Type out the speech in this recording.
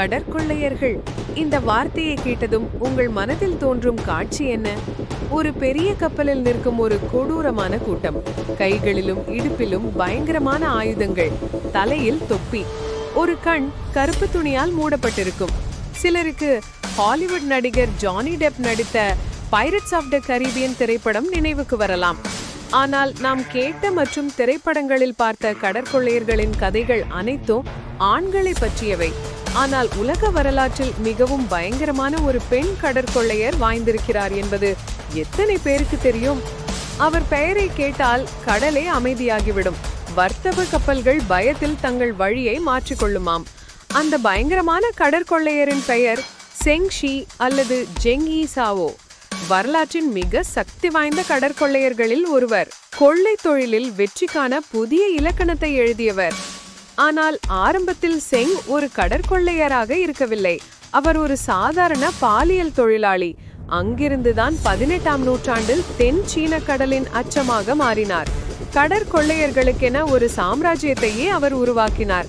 கடற்கொள்ளையர்கள். இந்த வார்த்தையை கேட்டதும் உங்கள் மனதில் தோன்றும் காட்சி என்ன? ஒரு பெரிய கப்பலில் நிற்கும் ஒரு கொடூரமான கூட்டம். கைகளிலும் இடுப்பிலும் பயங்கரமான ஆயுதங்கள். தலையில் தொப்பி. ஒரு கண் கருப்பு துணியால் மூடப்பட்டிருக்கும். சிலருக்கு ஹாலிவுட் நடிகர் ஜானி டெப் நடித்த பைரட்ஸ் ஆஃப் த கரீபியன் திரைப்படம் நினைவுக்கு வரலாம். ஆனால் நாம் கேட்ட மற்றும் திரைப்படங்களில் பார்த்த கடற்கொள்ளையர்களின் கதைகள் அனைத்தும் ஆண்களை பற்றியவை. ஆனால் உலக வரலாற்றில் மிகவும் பயங்கரமான ஒரு பெண் கடற்கொள்ளையர் வாய்ந்திருக்கிறார் என்பது எத்தனை பேருக்கு தெரியும்? அவர் பெயரை கேட்டால் கடலே அமைதியாகிவிடும். வர்த்தக கப்பல்கள் பயத்தில் தங்கள் வழியை மாற்றிக்கொள்ளுமாம். அந்த பயங்கரமான கடற்கொள்ளையரின் பெயர் செங்ஷி அல்லது ஜெங்கி சாவோ. வரலாற்றின் மிக சக்தி வாய்ந்த கடற்கொள்ளையர்களில் ஒருவர். கொள்ளை தொழிலில் வெற்றிக்கான புதிய இலக்கணத்தை எழுதியவர். ஆனால் ஆரம்பத்தில் செங் ஒரு கடற்கொள்ளையராக இருக்கவில்லை. அவர் ஒரு சாதாரண பாலியல் தொழிலாளி. அங்கிருந்துதான் பதினெட்டாம் நூற்றாண்டில் தென் சீன கடலின் அச்சமாக மாறினார். கடற்கொள்ளையர்களுக்கென ஒரு சாம்ராஜ்யத்தையே அவர் உருவாக்கினார்.